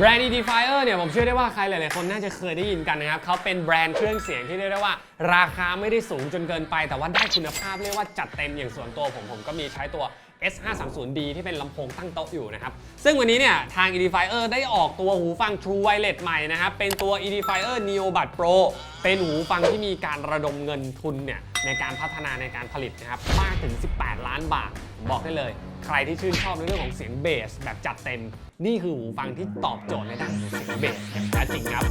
แบรนด์ Edifier เนี่ยผมเชื่อได้ว่าใครหลายๆคนน่าจะเคยได้ยินกันนะครับเขาเป็นแบรนด์เครื่องเสียงที่เรียกได้ว่า ราคาไม่ได้สูงจนเกินไป แต่ว่าได้คุณภาพเรียกว่าจัดเต็มอย่างส่วนตัวผมผมก็มีใช้ตัว S530D ที่เป็นลำโพงตั้งโต๊ะอยู่นะครับ ซึ่งวันนี้เนี่ยทาง Edifier ได้ออกตัวหูฟัง True Wireless ใหม่นะครับ เป็นตัว Edifier Neo b u d Pro เป็นหูฟังที่มีการระดมเงินทุนเนี่ยในการพัฒนาในการผลิตนะครับมากถึง 18 ล้านบาท บอกได้เลย ใครที่ชื่นชอบในเรื่องของเสียงเบสแบบจัดเต็ม นี่คือหูฟังที่ตอบโจทย์ในด้านของเสียงเบสอย่างแท้จริงครับ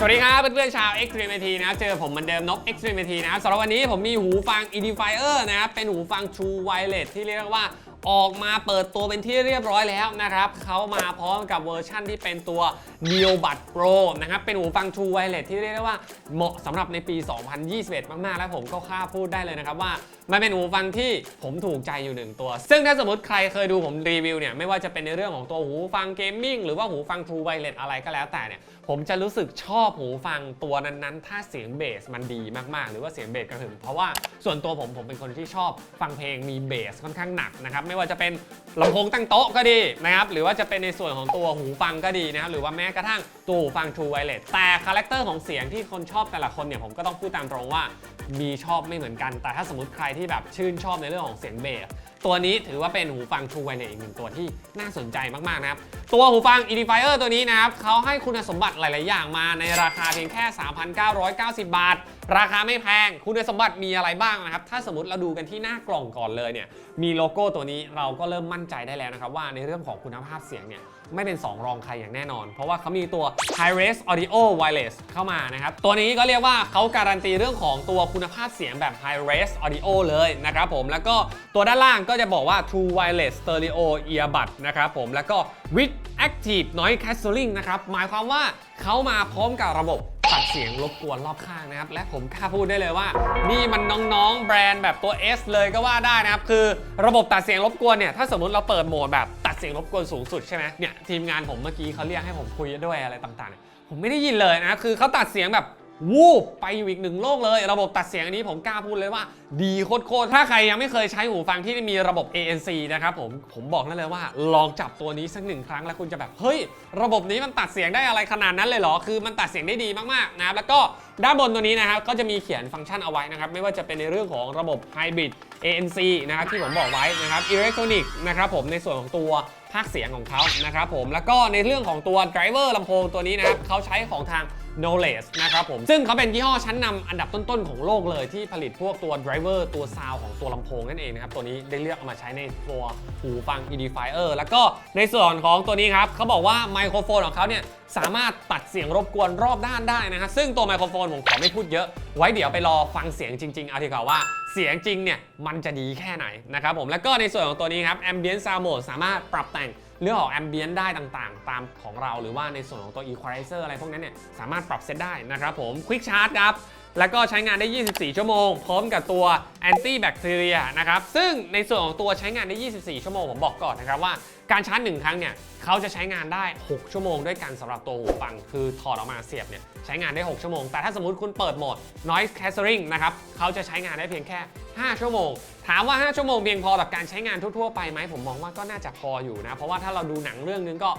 สวัสดีครับเพื่อนๆชาว Extremity นะครับเจอผมเหมือนเดิมนบ Extremity นะครับสำหรับวันนี้ผมมีหูฟัง Edifier นะครับเป็นหูฟัง True Wireless ที่เรียกว่าออกมาเปิดตัวเป็นที่เรียบร้อยแล้วนะครับเขามาพร้อมกับเวอร์ชั่นที่เป็นตัว Neo Buds Pro นะครับเป็นหูฟัง True Wireless ที่เรียกได้ว่าเหมาะสำหรับในปี 2021 มากๆ แล้วผมก็กล้าพูดได้เลยนะครับว่า มันเป็นหูฟังที่ผมถูกใจอยู่หนึ่งตัว ซึ่งถ้าสมมติใครเคยดูผมรีวิวเนี่ยไม่ว่าจะเป็นในเรื่องของตัวหูฟังเกมมิ่งหรือว่าหูฟัง True Wireless อะไรก็แล้วแต่เนี่ย ผมจะรู้สึกชอบหูฟังตัวนั้นๆ ถ้าเสียงเบสมันดีมากๆ หรือว่าเสียงเบสกระหึ่มเพราะว่าส่วนตัวผมผมเป็นคนที่ชอบฟังเพลงมีเบสค่อนข้างหนักนะครับ ไม่ว่าจะเป็นลำโพงตั้งโต๊ะก็ดีนะครับ หรือว่าจะเป็นในส่วนของตัวหูฟังก็ดีนะครับ หรือว่าแม้กระทั่งตัวหูฟัง True Wireless แต่คาแรคเตอร์ของเสียงที่คนชอบแต่ละคนเนี่ยผมก็ต้องพูดตามตรงว่ามีชอบไม่เหมือนกัน แต่ถ้าสมมติใครที่แบบชื่นชอบในเรื่องของเสียงเบสตัวนี้ถือว่าเป็นหูฟัง True Wireless อีกหนึ่งตัวที่น่าสนใจมากๆนะครับ ตัวหูฟัง Edifier ตัวนี้นะครับเขาให้คุณสมบัติหลาย ๆ อย่างมาในราคาเพียงแค่ 3,990 บาท ราคาไม่แพง คุณสมบัติมีอะไรบ้างนะครับ ถ้าสมมติเราดูกันที่หน้ากล่องก่อนเลยเนี่ยมีโลโก้ตัวนี้เราก็เริ่มมั่นใจได้แล้วนะครับว่าในเรื่องของคุณภาพเสียงเนี่ย ไม่เป็น 2 รองใครอย่างแน่นอน เพราะว่าเขามีตัว High Res Audio Wireless เข้ามานะครับ ตัวนี้ก็เรียกว่าเขาการันตีเรื่องของตัวคุณภาพเสียงแบบ High Res Audio เลยนะครับผมแล้วก็ตัวด้านล่างก็จะบอกว่า True Wireless Stereo Earbud นะครับผมแล้วก็ with Active Noise Cancelling นะครับหมายความว่าเขามาพร้อมกับระบบ เสียงรบกวนรอบข้างนะครับ และผมกล้าพูดได้เลยว่า นี่มันน้องๆ แบรนด์แบบตัว S เลยก็ว่าได้นะครับ คือระบบตัดเสียงรบกวนเนี่ย ถ้าสมมติเราเปิดโหมดแบบตัดเสียงรบกวนสูงสุดใช่ไหมเนี่ยทีมงานผมเมื่อกี้เขาเรียกให้ผมคุยด้วยอะไรต่างๆ ผมไม่ได้ยินเลยนะ คือเขาตัดเสียงแบบ วูบไปอยู่อีกหนึ่งโลกเลย ระบบตัดเสียงอันนี้ผมกล้าพูดเลยว่า ดีโคตรๆถ้าใครยังไม่เคยใช้หูฟังที่มีระบบ ANC นะครับผมผมบอกได้เลยว่า ลองจับตัวนี้สักหนึ่งครั้งแล้วคุณจะแบบ เฮ้ย ระบบนี้มันตัดเสียงได้อะไรขนาดนั้นเลยเหรอ คือมันตัดเสียงได้ดีมากๆนะครับแล้วก็ด้านบนตัวนี้นะครับก็จะมีเขียนฟังก์ชันเอาไว้นะครับไม่ว่าจะเป็นในเรื่องของระบบ Hybrid ANC นะครับที่ผมบอกไว้นะครับ Electronic นะครับผมในส่วนของตัวภาคเสียงของเขานะครับผมแล้วก็ในเรื่องของตัว driver ลำโพงตัวนี้นะครับเขาใช้ของทาง Knowledge นะครับผม ซึ่งเขาเป็นยี่ห้อชั้นนำอันดับต้นๆ ของโลกเลยที่ผลิตพวกตัว driver ตัวซาวของตัวลำโพงนั่นเองนะครับ ตัวนี้ได้เลือกเอามาใช้ในตัวหูฟัง Edifier แล้วก็ในส่วนของตัวนี้ครับเขาบอกว่าไมโครโฟนของเขาเนี่ยสามารถตัดเสียงรบกวนรอบด้านได้นะฮะซึ่งตัวไมโครโฟนผมขอไม่พูดเยอะ ไว้เดี๋ยวไปรอฟังเสียงจริงๆ เอาดีกว่าว่าเสียงจริงเนี่ยมันจะดีแค่ไหนนะครับผมแล้วก็ในส่วนของตัวนี้ครับ Ambient Sound Mode สามารถปรับแต่ง เรื่องของแอมเบียนได้ต่างๆ ตามของเราหรือว่าในส่วนของตัว Equalizer อะไรพวกนั้นเนี่ยสามารถปรับเซตได้นะครับผม Quick Charge ครับ แล้วก็ใช้งานได้ 24 ชั่วโมง พร้อมกับตัว anti bacteria นะครับ ซึ่งในส่วนของตัวใช้งานได้ 24 ชั่วโมงผมบอกก่อนนะครับว่า การชาร์จหนึ่งครั้งเนี่ยเขาจะใช้งานได้ 6 ชั่วโมงด้วยกันสำหรับตัวหูฟัง คือถอดออกมาเสียบเนี่ยใช้งานได้ 6 ชั่วโมง แต่ถ้าสมมติคุณเปิดโหมด noise cancelling นะครับเขาจะใช้งานได้เพียงแค่ 5 ชั่วโมง ถามว่า 5 ชั่วโมงเพียงพอต่อการใช้งานทั่วๆไปไหมผมมองว่าก็น่าจะพออยู่นะ เพราะว่าถ้าเราดูหนังเรื่องนึงก็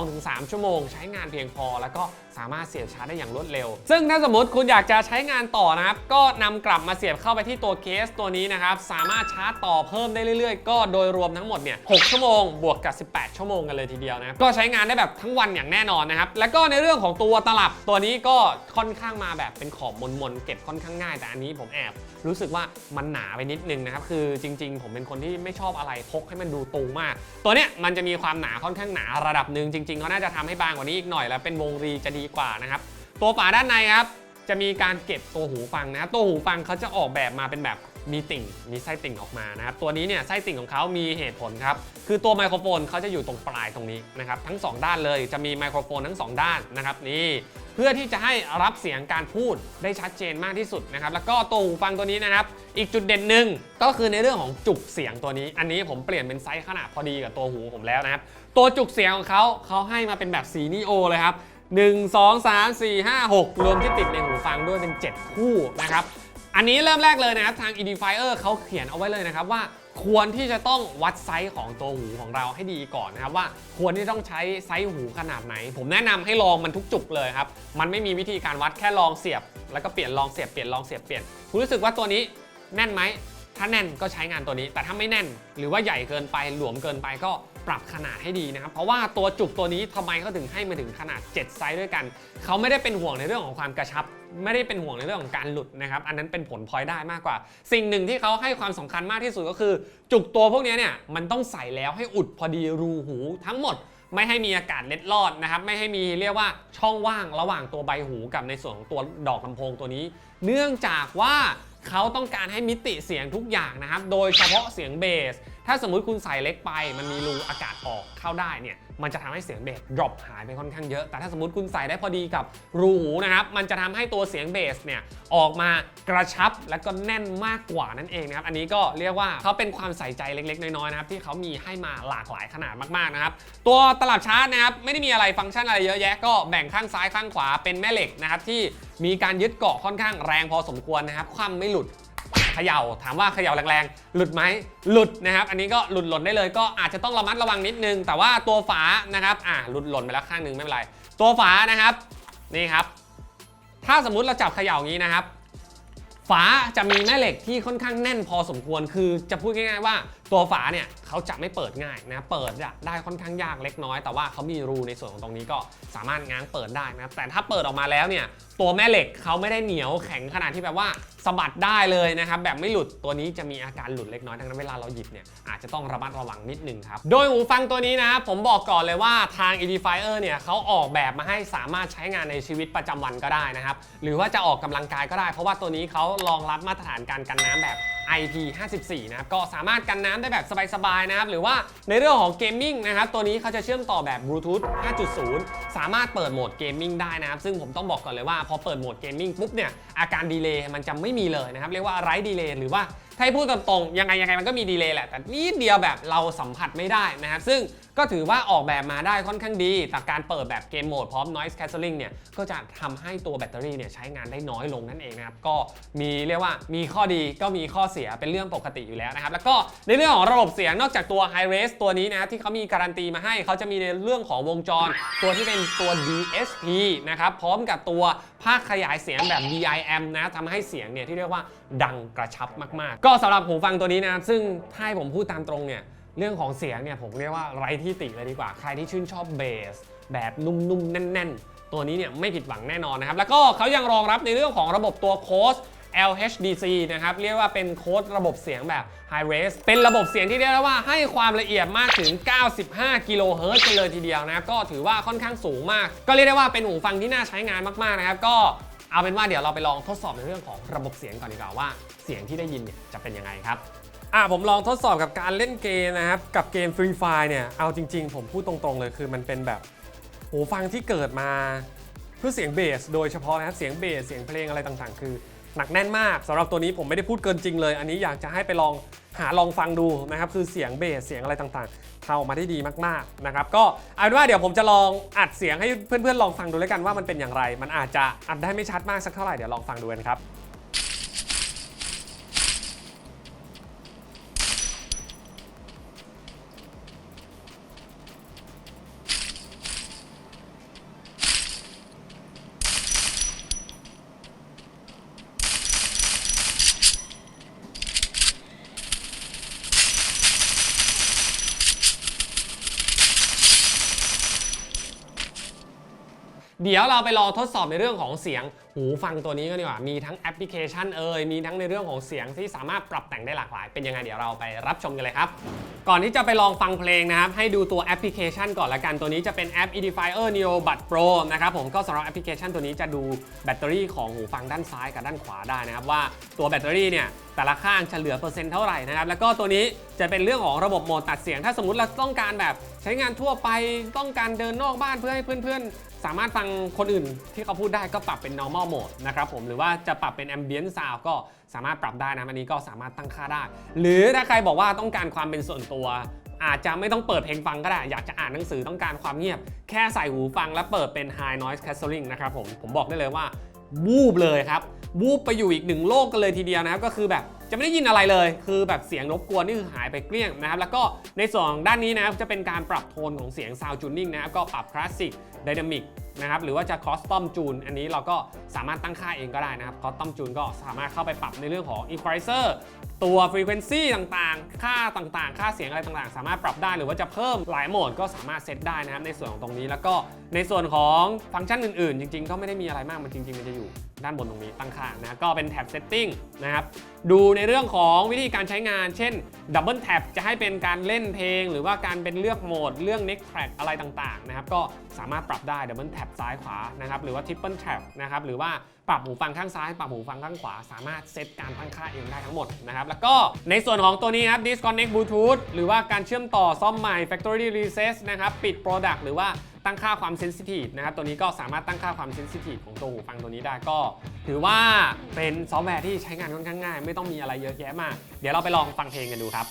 2-3 ชั่วโมง ใช้งานเพียงพอ แล้วก็สามารถเสียบชาร์จได้อย่างรวดเร็ว ซึ่งถ้าสมมติคุณอยากจะใช้งานต่อนะครับก็นำกลับมาเสียบเข้าไปที่ตัวเคสตัวนี้นะครับสามารถชาร์จต่อเพิ่มได้เรื่อย ๆ ก็โดยรวมทั้งหมดเนี่ย6ชั่วโมงบวกกับ18 ชั่วโมงกันเลยทีเดียวนะก็ใช้งานได้แบบทั้งวันอย่างแน่นอนนะครับ แล้วก็ในเรื่องของตัวตลับตัวนี้ก็ค่อนข้างมาแบบเป็นขอบมนๆเก็บค่อนข้างง่าย แต่อันนี้ผมแอบรู้สึกว่ามันหนาไปนิดนึงนะครับ คือจริง ๆ ผมเป็นคนที่ไม่ชอบอะไรพกให้มันดูตูมาก ตัวเนี้ยมันจะมีความหนาค่อนข้างหนาระดับหนึ่งจริงๆเขาน่าจะทำให้บางกว่านี้อีกหน่อยแล้วเป็นวงรีจะดีกว่านะครับตัวฝาด้านในครับจะมีการเก็บตัวหูฟังนะตัวหูฟังเขาจะออกแบบมาเป็นแบบ มีติ่งมีไส้ติ่งออกมานะครับตัวนี้เนี่ยไส้ติ่งของเขามีเหตุผลครับคือตัวไมโครโฟนเขาจะอยู่ตรงปลายตรงนี้นะครับทั้ง 2 ด้านเลยจะมีไมโครโฟนทั้ง 2 ด้านนะครับนี่เพื่อที่จะให้รับเสียงการพูดได้ชัดเจนมากที่สุดนะครับแล้วก็ตัวหูฟังตัวนี้นะครับอีกจุดเด่นหนึ่งก็คือในเรื่องของจุกเสียงตัวนี้ อันนี้ผมเปลี่ยนเป็นไซส์ขนาดพอดีกับตัวหูผมแล้วนะครับตัวจุกเสียงของเขาเขาให้มาเป็นแบบสีนิโอเลยครับ1 2 3 4 5 6 รวมที่ติดในหูฟังด้วยเป็น 7 คู่นะครับ อันนี้เริ่มแรกเลยนะครับ ทาง Edifier เขาเขียนเอาไว้เลยนะครับว่าควรที่จะต้องวัดไซส์ของตัวหูของเราให้ดีก่อนนะครับว่าควรที่ต้องใช้ไซส์หูขนาดไหน ผมแนะนำให้ลองมันทุกจุกเลยครับ มันไม่มีวิธีการวัดแค่ลองเสียบ แล้วก็เปลี่ยนลองเสียบเปลี่ยนลองเสียบเปลี่ยนคุณรู้สึกว่าตัวนี้แน่นไหมถ้าแน่นก็ใช้งานตัวนี้ แต่ถ้าไม่แน่น หรือว่าใหญ่เกินไปหลวมเกินไปก็ปรับขนาดให้ดีนะครับ เพราะว่าตัวจุกตัวนี้ทำไมเขาถึงให้มาถึงขนาด 7 ไซส์ด้วยกัน เขาไม่ได้เป็นห่วงในเรื่องของความกระชับ ไม่ได้เป็นห่วงในเรื่องของการหลุดนะครับ อันนั้นเป็นผลพลอยได้มากกว่า สิ่งหนึ่งที่เขาให้ความสำคัญมากที่สุดก็คือ จุกตัวพวกนี้เนี่ยมันต้องใส่แล้วให้อุดพอดีรูหูทั้งหมดไม่ให้มีอากาศเล็ดลอดนะครับ ไม่ให้มีเรียกว่าช่องว่างระหว่างตัวใบหูกับในส่วนของตัวดอกลำโพงตัวนี้ เนื่องจากว่าเขาต้องการให้มิติเสียงทุกอย่างนะครับ โดยเฉพาะเสียงเบส ถ้าสมมุติคุณใส่เล็กไป มันมีรูอากาศออกเข้าได้เนี่ย มันจะทำให้เสียงเบส drop หายไปค่อนข้างเยอะ แต่ถ้าสมมติคุณใส่ได้พอดีกับรูหูนะครับ มันจะทำให้ตัวเสียงเบสเนี่ยออกมากระชับและก็แน่นมากกว่านั่นเองนะครับ อันนี้ก็เรียกว่าเขาเป็นความใส่ใจเล็กๆ น้อยๆนะครับที่เขามีให้มาหลากหลายขนาดมากๆนะครับ ตัวตลับชาร์จนะครับไม่ได้มีอะไรฟังก์ชันอะไรเยอะแยะ ก็แบ่งข้างซ้ายข้างขวาเป็นแม่เหล็กนะครับที่มีการยึดเกาะค่อนข้างแรงพอสมควรนะครับคว่ำไม่หลุด ขย่าถามว่าเขย่าแรงๆ หลุดไหมหลุดนะครับ อันนี้ก็หลุดหล่นได้เลยก็อาจจะต้องระมัดระวังนิดนึง แต่ว่าตัวฝานะครับอ่าหลุดหล่นไปแล้วข้างหนึงไม่เป็นไร ตัวฝานะครับนี่ครับ ถ้าสมมุติเราจับเขย่าอย่างนี้นะครับ ฝาจะมีแม่เหล็กที่ค่อนข้างแน่นพอสมควรคือจะพูดง่ายๆว่า ตัวฝาเนี่ยเขาจะไม่เปิดง่ายนะ เปิดอะได้ค่อนข้างยากเล็กน้อย แต่ว่าเขามีรูในส่วนของตรงนี้ก็สามารถง้างเปิดได้นะ แต่ถ้าเปิดออกมาแล้วเนี่ย ตัวแม่เหล็กเขาไม่ได้เหนียวแข็งขนาดที่แบบว่าสะบัดได้เลยนะครับ แบบไม่หลุด ตัวนี้จะมีอาการหลุดเล็กน้อย ดังนั้นเวลาเราหยิบเนี่ยอาจจะต้องระมัดระวังนิดนึงครับ โดยหูฟังตัวนี้นะผมบอกก่อนเลยว่าทาง Edifier เนี่ยเขาออกแบบมาให้สามารถใช้งานในชีวิตประจำวันก็ได้นะครับ หรือว่าจะออกกำลังกายก็ได้ เพราะว่าตัวนี้เขารองรับมาตรฐานการกันน้ำแบบ IP54 นะครับก็สามารถกันน้ำได้แบบสบายๆนะครับหรือว่าในเรื่องของเกมมิ่งนะครับตัวนี้เขาจะเชื่อมต่อแบบบลูทูธ5.0 สามารถเปิดโหมดเกมมิ่งได้นะครับซึ่งผมต้องบอกก่อนเลยว่าพอเปิดโหมดเกมมิ่งปุ๊บเนี่ยอาการดีเลย์มันจะไม่มีเลยนะครับเรียกว่าไร้ดีเลย์หรือว่า ถ้าพูดตรงๆยังไงยังไงมันก็มีดีเลย์แหละ แต่นิดเดียวแบบเราสัมผัสไม่ได้นะครับ ซึ่งก็ถือว่าออกแบบมาได้ค่อนข้างดี แต่การเปิดแบบเกมโหมดพร้อม noise cancelling เนี่ย ก็จะทำให้ตัวแบตเตอรี่เนี่ยใช้งานได้น้อยลงนั่นเองนะครับ ก็มีเรียกว่ามีข้อดีก็มีข้อเสียเป็นเรื่องปกติอยู่แล้วนะครับ แล้วก็ในเรื่องของระบบเสียงนอกจากตัว High Res ตัวนี้นะครับที่เขามีการันตีมาให้เขาจะมีในเรื่องของวงจร ตัวที่เป็นตัว DSP นะครับพร้อมกับตัวภาคขยายเสียงแบบ DIM นะทำให้เสียงเนี่ยที่เรียกว่า ดังกระชับมาก ๆ ก็สำหรับหูฟังตัวนี้นะครับซึ่งถ้าให้ผมพูดตามตรงเนี่ยเรื่องของเสียงเนี่ยผมเรียกว่าไร้ที่ติเลยดีกว่าใครที่ชื่นชอบเบส แบบนุ่มๆ แน่น ๆ ตัวนี้เนี่ยไม่ผิดหวังแน่นอนนะครับ แล้วก็เขายังรองรับในเรื่องของระบบตัวโค้ด LHDC นะครับ เรียกว่าเป็นโค้ดระบบเสียงแบบ High Res เป็นระบบเสียงที่เรียกได้ว่าให้ความละเอียดมากถึง 95 กิโลเฮิรตซ์กันเลยทีเดียวนะก็ถือว่าค่อนข้างสูงมาก ก็เรียกได้ว่าเป็นหูฟังที่น่าใช้งานมาก ๆ นะครับ ก็ เอาเป็นว่าเดี๋ยวเราไปลองทดสอบในเรื่องของระบบเสียงก่อนดีกว่าว่าเสียงที่ได้ยินเนี่ยจะเป็นยังไงครับอะผมลองทดสอบกับการเล่นเกมนะครับ กับเกม Free Fire เนี่ยเอาจริง ๆ ผมพูดตรงๆเลยคือมันเป็นแบบหูฟังที่เกิดมาเพื่อเสียงเบสโดยเฉพาะนะครับเสียงเบสเสียงเพลงอะไรต่างๆ คือหนักแน่นมากสำหรับตัวนี้ผมไม่ได้พูดเกินจริงเลย อันนี้อยากจะให้ไปลองหาลองฟังดูนะครับคือเสียงเบสเสียงอะไรต่างๆ ทำออกมาได้ดีมากๆนะครับก็เอาเป็นว่าเดี๋ยวผมจะลองอัดเสียงให้เพื่อนๆลองฟังดูแล้วกันว่ามันเป็นอย่างไร มันอาจจะอัดได้ไม่ชัดมากสักเท่าไหร่เดี๋ยวลองฟังดูกันครับ เดี๋ยวเราไปลองทดสอบในเรื่องของเสียงหูฟังตัวนี้กันดีกว่า มีทั้งแอปพลิเคชันเอ่ย มีทั้งในเรื่องของเสียงที่สามารถปรับแต่งได้หลากหลาย เป็นยังไงเดี๋ยวเราไปรับชมกันเลยครับ ก่อนที่จะไปลองฟังเพลงนะครับ ให้ดูตัวแอปพลิเคชันก่อนละกัน ตัวนี้จะเป็นแอป Edifier Neo bud Pro นะครับผม ก็สำหรับแอปพลิเคชันตัวนี้จะดูแบตเตอรี่ของหูฟังด้านซ้ายกับด้านขวาได้นะครับว่าตัวแบตเตอรี่เนี่ยแต่ละข้างจะเหลือเปอร์เซ็นต์เท่าไหร่นะครับ แล้วก็ตัวนี้จะเป็นเรื่องของระบบโหมดตัดเสียง ถ้าสมมติเราต้องการแบบใช้งานทั่วไป ต้องการเดินนอกบ้านเพื่อให้เพื่อนๆ สามารถฟังคนอื่นที่เขาพูดได้ก็ปรับเป็น normal mode นะครับผมหรือว่าจะปรับเป็น ambient sound ก็สามารถปรับได้นะอันนี้ก็สามารถตั้งค่าได้ หรือถ้าใครบอกว่าต้องการความเป็นส่วนตัว อาจจะไม่ต้องเปิดเพลงฟังก็ได้ อยากจะอ่านหนังสือต้องการความเงียบ แค่ใส่หูฟังแล้วเปิดเป็น high noise cancelling นะครับผมผมบอกได้เลยว่าวูบเลยครับวูบไปอยู่อีกหนึ่งโลกกันเลยทีเดียวนะครับก็คือแบบ จะไม่ได้ยินอะไรเลย คือแบบเสียงรบกวนนี่คือหายไปเกลี้ยงนะครับ แล้วก็ในส่วนของด้านนี้นะครับจะเป็นการปรับโทนของเสียงซาวจูนนิ่งนะครับ ก็ปรับคลาสสิกไดนามิก นะครับหรือว่าจะ custom tune อันนี้เราก็สามารถตั้งค่าเองก็ได้นะครับ custom tune ก็สามารถเข้าไปปรับในเรื่องของ equalizer ตัว frequency ต่างๆ ค่าต่างๆ ค่าเสียงอะไรต่างๆ สามารถปรับได้หรือว่าจะเพิ่มหลายโหมดก็สามารถเซตได้นะครับในส่วนของตรงนี้แล้วก็ในส่วนของฟังก์ชันอื่นๆ จริงๆ ก็ไม่ได้มีอะไรมากมันจริงๆมันจะอยู่ด้านบนตรงนี้ตั้งค่านะก็เป็นแท็บ setting นะครับดูในเรื่องของวิธีการใช้งาน เช่น ดับเบิลแท็บจะให้เป็นการเล่นเพลง หรือว่าการเป็นเลือกโหมด เรื่อง next track อะไรต่างๆนะครับก็สามารถปรับได้ดับเบิลแท็บซ้ายขวานะครับหรือว่า triple tap นะครับหรือว่า ปรับหูฟังข้างซ้าย ปรับหูฟังข้างขวา สามารถเซตการตั้งค่าเองได้ทั้งหมดนะครับ แล้วก็ในส่วนของตัวนี้ครับ disconnect bluetooth หรือว่าการเชื่อมต่อซ่อมใหม่ factory reset นะครับ ปิด product หรือว่าตั้งค่าความเซนซิทีฟนะครับ ตัวนี้ก็สามารถตั้งค่าความเซนซิทีฟของตัวหูฟังตัวนี้ได้ก็ ถือว่าเป็นซอฟต์แวร์ที่ใช้งานค่อนข้างง่าย ไม่ต้องมีอะไรเยอะแยะมาก เดี๋ยวเราไปลองฟังเพลงกันดูครับ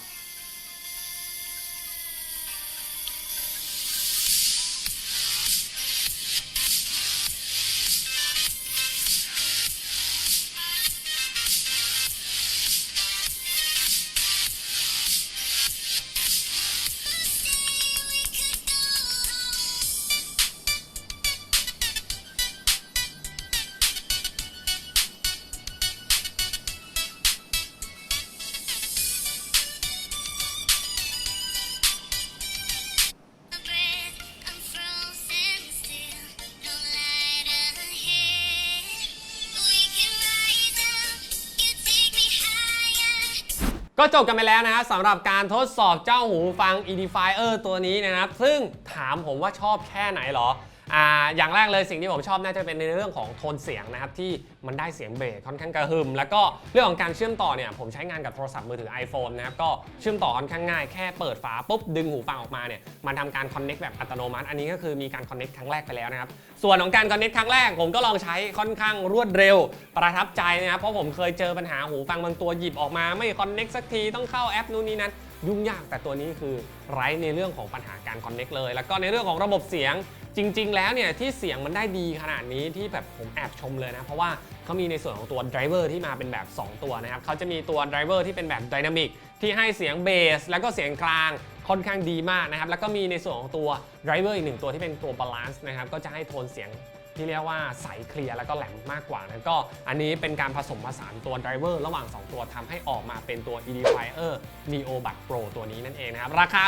ก็จบกันไปแล้วนะครับสำหรับการทดสอบเจ้าหูฟัง Edifier ตัวนี้นะครับ ซึ่งถามผมว่าชอบแค่ไหนเหรอ อ่าอย่างแรกเลยสิ่งที่ผมชอบน่าจะเป็นในเรื่องของโทนเสียงนะครับที่มันได้เสียงเบสค่อนข้างกระหึ่มแล้วก็เรื่องของการเชื่อมต่อเนี่ยผมใช้งานกับโทรศัพท์มือถือ iPhone นะครับก็เชื่อมต่อค่อนข้างง่ายแค่เปิดฝาปุ๊บดึงหูฟังออกมาเนี่ยมันทำการ connect แบบอัตโนมัติ อันนี้ก็คือมีการ connect ครั้งแรกไปแล้วนะครับส่วนของการ connect ครั้งแรกผมก็ลองใช้ค่อนข้างรวดเร็ว ประทับใจนะครับเพราะผมเคยเจอปัญหาหูฟังบางตัวหยิบออกมาไม่ connect สักทีต้องเข้าแอปนู่นนี่นั่นยุ่งยากแต่ตัวนี้คือไร้ในเรื่องของปัญหาการ connect เลย แล้วก็ในเรื่องของระบบเสียง จริง ๆ แล้วเนี่ยที่เสียงมันได้ดีขนาดนี้ที่แบบผมแอบชมเลยนะ เพราะว่าเขามีในส่วนของตัวไดรเวอร์ที่มาเป็นแบบ 2 ตัวนะครับเขาจะมีตัวไดรเวอร์ที่เป็นแบบไดนามิกที่ให้เสียงเบสแล้วก็เสียงกลางค่อนข้างดีมากนะครับแล้วก็มีในส่วนของตัวไดรเวอร์อีกหนึ่งตัวที่เป็นตัวบาลานซ์นะครับก็จะให้โทนเสียงที่เรียกว่าใสเคลียร์แล้วก็แหลมมากกว่านะก็อันนี้เป็นการผสมผสานตัวไดรเวอร์ระหว่าง 2 ตัวทำให้ออกมาเป็นตัว Edifier Neo Bud Pro ตัวนี้นั่นเองนะครับ ราคา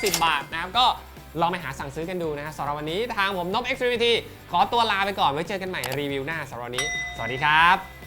3,990 บาทนะครับก็ ลองไปหาสั่งซื้อกันดูนะครับสำหรับวันนี้ทางผมนบ Extremity ขอตัวลาไปก่อนไว้เจอกันใหม่รีวิวหน้าสำหรับวันนี้ สวัสดีครับ